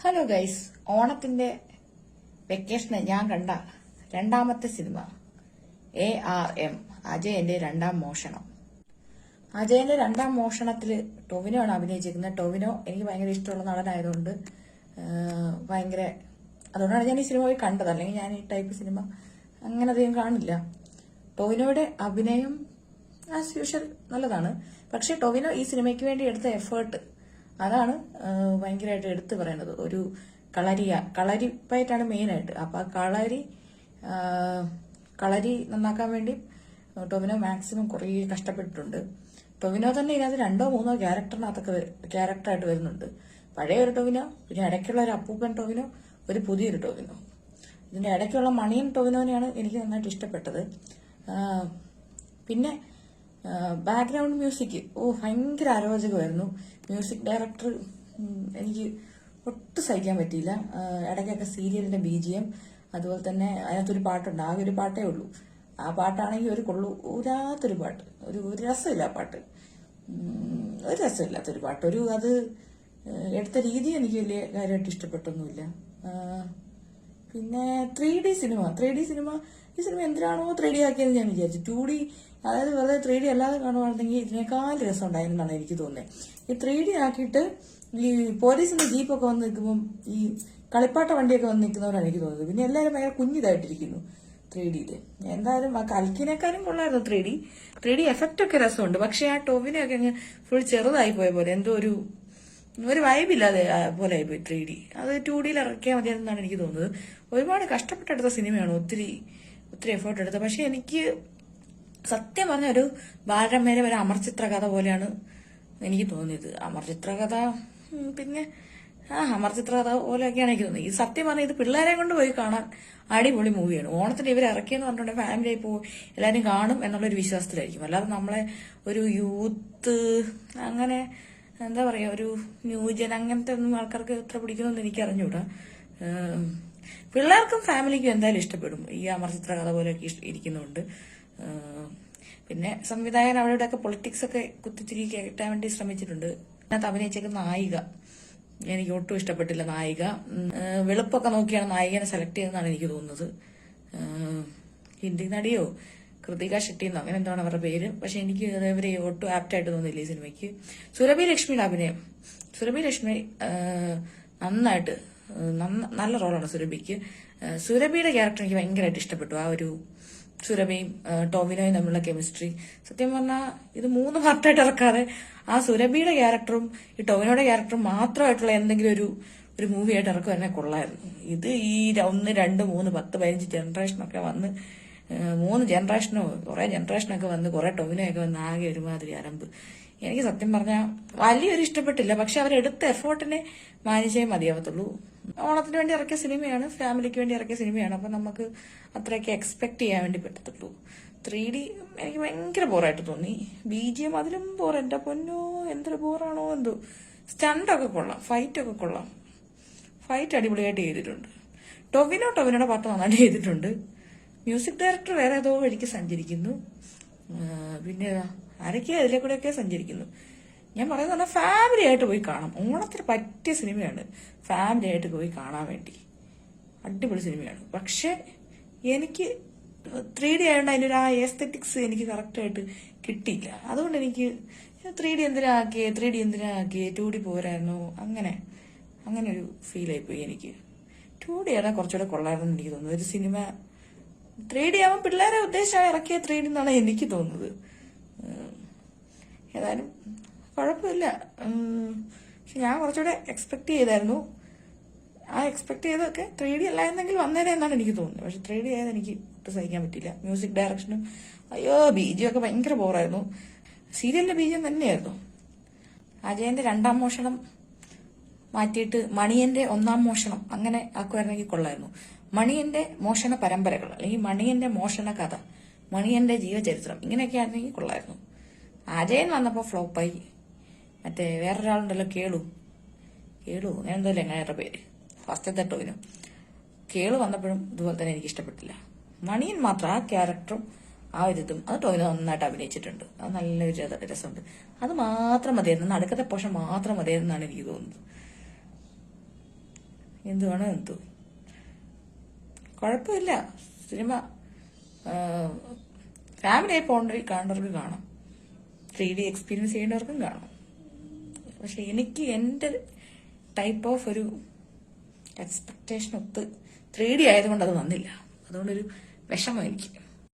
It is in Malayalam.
ഹലോ ഗൈസ് ഓണത്തിന്റെ വെക്കേഷന് ഞാൻ കണ്ട രണ്ടാമത്തെ സിനിമ എ ആർ എം അജയന്റെ രണ്ടാം മോഷണം. അജയന്റെ രണ്ടാം മോഷണത്തിൽ ടൊവിനോ ആണ് അഭിനയിച്ചിരിക്കുന്നത്. ടൊവിനോ എനിക്ക് ഭയങ്കര ഇഷ്ടമുള്ള നടനായതുകൊണ്ട് ഭയങ്കര അതുകൊണ്ടാണ് ഞാൻ ഈ സിനിമ പോയി കണ്ടത്. അല്ലെങ്കിൽ ഞാൻ ഈ ടൈപ്പ് സിനിമ അങ്ങനെ അധികം കാണില്ല. ടൊവിനോയുടെ അഭിനയം ആസ് യൂഷ്വൽ നല്ലതാണ്. പക്ഷെ ടൊവിനോ ഈ സിനിമയ്ക്ക് വേണ്ടി എടുത്ത എഫേർട്ട് അതാണ് ഭയങ്കരമായിട്ട് എടുത്തു പറയുന്നത് ഒരു കളരിയ കളരിപ്പയറ്റാണ് മെയിനായിട്ട്. അപ്പോൾ ആ കളരി കളരി നന്നാക്കാൻ വേണ്ടി ടൊവിനോ മാക്സിമം കുറേ കഷ്ടപ്പെട്ടിട്ടുണ്ട്. ടൊവിനോ തന്നെ ഇതിനകത്ത് രണ്ടോ മൂന്നോ ക്യാരക്ടറിനകത്തൊക്കെ ക്യാരക്ടറായിട്ട് വരുന്നുണ്ട്. പഴയ ഒരു ടൊവിനോ പിന്നെ ഇടയ്ക്കുള്ള ഒരു അപ്പൂപ്പൻ ടൊവിനോ ഒരു പുതിയൊരു ടൊവിനോ. ഇതിന്റെ ഇടയ്ക്കുള്ള മണിയൻ ടൊവിനോനെയാണ് എനിക്ക് നന്നായിട്ട് ഇഷ്ടപ്പെട്ടത്. പിന്നെ ബാക്ക്ഗ്രൗണ്ട് മ്യൂസിക് ഓ ഭയങ്കര അരോചകമായിരുന്നു. മ്യൂസിക് ഡയറക്ടർ എനിക്ക് ഒട്ടും സഹിക്കാൻ പറ്റിയില്ല. ഇടയ്ക്കൊക്കെ സീരിയലിന്റെ ബി ജി എം അതുപോലെ തന്നെ അതിനകത്തൊരു പാട്ടുണ്ട്. ആകെ ഒരു പാട്ടേ ഉള്ളൂ. ആ പാട്ടാണെങ്കിൽ ഒരു കൊള്ളു. ഒരാത്തൊരു പാട്ട്. ഒരു ഒരു രസമില്ല ആ പാട്ട്. ഒരു രസമില്ലാത്തൊരു പാട്ട്. ഒരു അത് എടുത്ത രീതി എനിക്ക് വലിയ കാര്യമായിട്ട് ഇഷ്ടപ്പെട്ടൊന്നുമില്ല. പിന്നെ three D cinema. Three D cinema ഈ സിനിമ എന്തിനാണോ ത്രീ ഡി ആക്കിയെന്ന് ഞാൻ വിചാരിച്ചു. ടു ഡി അതായത് വെറുതെ ത്രീ ഡി അല്ലാതെ കാണുവാണെങ്കിൽ ഇതിനേക്കാൾ രസം ഉണ്ടായിരുന്നാണ് എനിക്ക് തോന്നുന്നത്. ഈ ത്രീ ഡി ആക്കിയിട്ട് ഈ പോലീസിന്റെ ജീപ്പൊക്കെ വന്ന് നിൽക്കുമ്പോൾ ഈ കളിപ്പാട്ട വണ്ടിയൊക്കെ വന്ന് നിൽക്കുന്നവരാണ് എനിക്ക് തോന്നുന്നത്. പിന്നെ എല്ലാവരും ഭയങ്കര കുഞ്ഞിതായിട്ടിരിക്കുന്നു ത്രീ ഡിയിൽ എന്തായാലും ആ കൽക്കിനേക്കാളും കൊള്ളായിരുന്നു three D three D effect ഒക്കെ രസമുണ്ട്. പക്ഷെ ആ ടോവിനെയൊക്കെ അങ്ങ് ഫുൾ ചെറുതായി പോയ പോലെ. എന്തോ ഒരു ഒരു വൈബില്ലാതെ പോലെ ആയിപ്പോയി ത്രീ ഡി അത് ടു ഡിയിൽ ഇറക്കിയാൽ മതിയെന്നാണ് എനിക്ക് തോന്നുന്നത്. ഒരുപാട് കഷ്ടപ്പെട്ടെടുത്ത സിനിമയാണ് ഒത്തിരി ഒത്തിരി എഫേർട്ട് എടുത്തത്. പക്ഷെ എനിക്ക് സത്യം പറഞ്ഞ ഒരു ബാലരമേരെ ഒരു അമർചിത്ര കഥ പോലെയാണ് എനിക്ക് തോന്നിയത്. അമർചിത്ര കഥ പിന്നെ ആ അമർചിത്ര കഥ പോലെയൊക്കെയാണ് എനിക്ക് തോന്നിയത്. ഈ സത്യം പറഞ്ഞാൽ ഇത് പിള്ളേരെ കൊണ്ട് പോയി കാണാൻ അടിപൊളി മൂവിയാണ്. ഓണത്തിന് ഇവർ ഇറക്കിയെന്ന് പറഞ്ഞിട്ടുണ്ടെങ്കിൽ ഫാമിലി ആയി പോകും എല്ലാവരും കാണും എന്നുള്ളൊരു വിശ്വാസത്തിലായിരിക്കും. അല്ലാതെ നമ്മളെ ഒരു യൂത്ത് അങ്ങനെ എന്താ പറയാ ഒരു ന്യൂജൻ അങ്ങനത്തെ ഒന്നും ആൾക്കാർക്ക് എത്ര പിടിക്കുമെന്ന് എനിക്ക് അറിഞ്ഞൂടാ പിള്ളേർക്കും ഫാമിലിക്കും എന്തായാലും ഇഷ്ടപ്പെടും. ഈ അമർചിത്ര കഥ പോലെയൊക്കെ ഇരിക്കുന്നുണ്ട്. പിന്നെ സംവിധായകൻ അവിടെ ഒക്കെ പൊളിറ്റിക്സ് ഒക്കെ കുത്തിത്തിരി കയറ്റാൻ വേണ്ടി ശ്രമിച്ചിട്ടുണ്ട്. അതിനകത്ത് അഭിനയിച്ചേക്കുന്ന നായിക. എനിക്ക് ഒട്ടും ഇഷ്ടപ്പെട്ടില്ല നായിക. വെളുപ്പൊക്കെ നോക്കിയാണ് നായികനെ സെലക്ട് ചെയ്തെന്നാണ് എനിക്ക് തോന്നുന്നത്. ഹിന്ദി നടിയോ? കൃതിക ഷെട്ടിന്നോ അങ്ങനെ എന്താണ് അവരുടെ പേര്. പക്ഷെ എനിക്ക് ഇവരെ ഒട്ടും ആപ്റ്റായിട്ട് തോന്നിയില്ല ഈ സിനിമയ്ക്ക്. സുരഭി ലക്ഷ്മിയുടെ അഭിനയം. സുരഭി ലക്ഷ്മി നന്നായിട്ട് നല്ല റോളാണ് സുരഭിക്ക്. സുരഭിയുടെ ക്യാരക്ടർ എനിക്ക് ഭയങ്കരമായിട്ട് ഇഷ്ടപ്പെട്ടു. ആ ഒരു സുരഭിയും ടോവിനോയും തമ്മിലുള്ള കെമിസ്ട്രി. സത്യം പറഞ്ഞാൽ ഇത് മൂന്ന് പാർട്ടായിട്ട് ഇറക്കാതെ ആ സുരഭിയുടെ ക്യാരക്ടറും ഈ ടോവിനോയുടെ ക്യാരക്ടറും മാത്രമായിട്ടുള്ള എന്തെങ്കിലും ഒരു ഒരു മൂവി ആയിട്ട് ഇറക്കും എന്നെ കൊള്ളായിരുന്നു. ഇത് ഈ ഒന്ന് രണ്ട് മൂന്ന് പത്ത് പതിനഞ്ച് ജനറേഷനൊക്കെ വന്ന് മൂന്ന് ജനറേഷനോ കുറെ ജനറേഷനൊക്കെ വന്ന് കുറെ ടൊവിനൊക്കെ വന്ന് ആകെ ഒരുമാതിരി അരമ്പ്. എനിക്ക് സത്യം പറഞ്ഞാൽ വലിയൊരു ഇഷ്ടപ്പെട്ടില്ല പക്ഷെ അവരെടുത്ത എഫേർട്ടിനെ മാനിച്ചേ മതിയാവത്തുള്ളൂ. ഓണത്തിന് വേണ്ടി ഇറക്കിയ സിനിമയാണ് ഫാമിലിക്ക് വേണ്ടി ഇറക്കിയ സിനിമയാണ് അപ്പൊ നമുക്ക് അത്രയൊക്കെ എക്സ്പെക്ട് ചെയ്യാൻ വേണ്ടി പറ്റത്തുള്ളൂ. ത്രീ ഡി എനിക്ക് ഭയങ്കര ബോറായിട്ട് തോന്നി. ബി ജി എം അതിലും ബോർ എന്റെ പൊന്നോ എന്തൊരു ബോറാണോ എന്തോ. സ്റ്റണ്ടൊക്കെ കൊള്ളാം ഫൈറ്റ് ഒക്കെ കൊള്ളാം. ഫൈറ്റ് അടിപൊളിയായിട്ട് ചെയ്തിട്ടുണ്ട്. ടൊവിനോ ടൊവിനോടെ പാട്ട് നന്നായിട്ട് ചെയ്തിട്ടുണ്ട്. മ്യൂസിക് ഡയറക്ടർ വേറെ ഏതോ വഴിക്ക് സഞ്ചരിക്കുന്നു. പിന്നെ ആരൊക്കെ അതിലെ കൂടെയൊക്കെ സഞ്ചരിക്കുന്നു. ഞാൻ പറയുന്നത് പറഞ്ഞാൽ ഫാമിലി ആയിട്ട് പോയി കാണാം. ഓണത്തിന് പറ്റിയ സിനിമയാണ് ഫാമിലി ആയിട്ട് പോയി കാണാൻ വേണ്ടി. അടിപൊളി സിനിമയാണ്. പക്ഷെ എനിക്ക് ത്രീ ഡി ആയതുകൊണ്ട് അതിന്റെ ഒരു ആ എസ്തെറ്റിക്സ് എനിക്ക് കറക്റ്റായിട്ട് കിട്ടിയില്ല. അതുകൊണ്ട് എനിക്ക് ത്രീ ഡി എന്തിനാ ആക്കിയേ? ത്രീ ഡി എന്തിനാ ആക്കിയേ? ടു ഡി പോരായിരുന്നു. അങ്ങനെ അങ്ങനെ ഒരു ഫീൽ ആയിപ്പോയി എനിക്ക്. ടു ഡി ആണെങ്കിൽ കുറച്ചുകൂടെ കൊള്ളായിരുന്നു എനിക്ക് തോന്നുന്നത് ഒരു സിനിമ ത്രീ ഡി ആവുമ്പോൾ പിള്ളേരെ ഉദ്ദേശിച്ചാണ് ഇറക്കിയ ത്രീ ഡി എന്നാണ് എനിക്ക് തോന്നുന്നത്. ഏതായാലും കുഴപ്പമില്ല. പക്ഷെ ഞാൻ കുറച്ചുകൂടെ എക്സ്പെക്ട് ചെയ്തായിരുന്നു. ആ എക്സ്പെക്ട് ചെയ്തൊക്കെ ത്രീ ഡി അല്ലായിരുന്നെങ്കിൽ വന്നേനെ എന്നാണ് എനിക്ക് തോന്നുന്നത്. പക്ഷെ ത്രീ ഡി ആയത് എനിക്ക് ഒട്ടും സഹിക്കാൻ പറ്റില്ല മ്യൂസിക് ഡയറക്ഷനും അയ്യോ ബീജിയം ഒക്കെ ഭയങ്കര ബോറായിരുന്നു സീരിയലിന്റെ ബീജം തന്നെയായിരുന്നു. അജയന്റെ രണ്ടാം മോഷണം മാറ്റിയിട്ട് മണിയന്റെ ഒന്നാം മോഷണം അങ്ങനെ ആക്കുമായിരുന്നെങ്കിൽ കൊള്ളായിരുന്നു. മണിയന്റെ മോഷണ പരമ്പരകൾ അല്ലെങ്കിൽ മണിയന്റെ മോഷണ കഥ മണിയന്റെ ജീവചരിത്രം ഇങ്ങനെയൊക്കെ ആയിരുന്നെങ്കിൽ കൊള്ളായിരുന്നു. അജയൻ വന്നപ്പോൾ ഫ്ലോപ്പായി. മറ്റേ വേറൊരാളുണ്ടല്ലോ കേളു. കേളു എന്തല്ലേ അങ്ങനെയുടെ പേര്. ഫസ്റ്റത്തെ ടോവിനും കേളു വന്നപ്പോഴും ഇതുപോലെ തന്നെ എനിക്ക് ഇഷ്ടപ്പെട്ടില്ല. മണിയൻ മാത്രം ആ ക്യാരക്ടറും ആ ഒരു ഇതും അത് ടോവിനോ നന്നായിട്ട് അഭിനയിച്ചിട്ടുണ്ട്. അത് നല്ലൊരു രസ- രസമുണ്ട്. അത് മാത്രം മതിയായിരുന്നു. നടക്കത്തെ പോഷൻ മാത്രം മതിയായിരുന്നാണ് എനിക്ക് തോന്നുന്നത്. എന്തുവാണോ എന്തോ? കുഴപ്പമില്ല. സിനിമ ഫാമിലിയായി പോകേണ്ടവർ കാണുന്നവർക്ക് കാണാം. ത്രീ ഡി എക്സ്പീരിയൻസ് ചെയ്യേണ്ടവർക്കും കാണാം. പക്ഷെ എനിക്ക് എന്റെ ടൈപ്പ് ഓഫ് ഒരു എക്സ്പെക്ടേഷൻ ഒത്ത് ത്രീ ഡി ആയതുകൊണ്ട് അത് വന്നില്ല. അതുകൊണ്ടൊരു വിഷമം എനിക്ക്.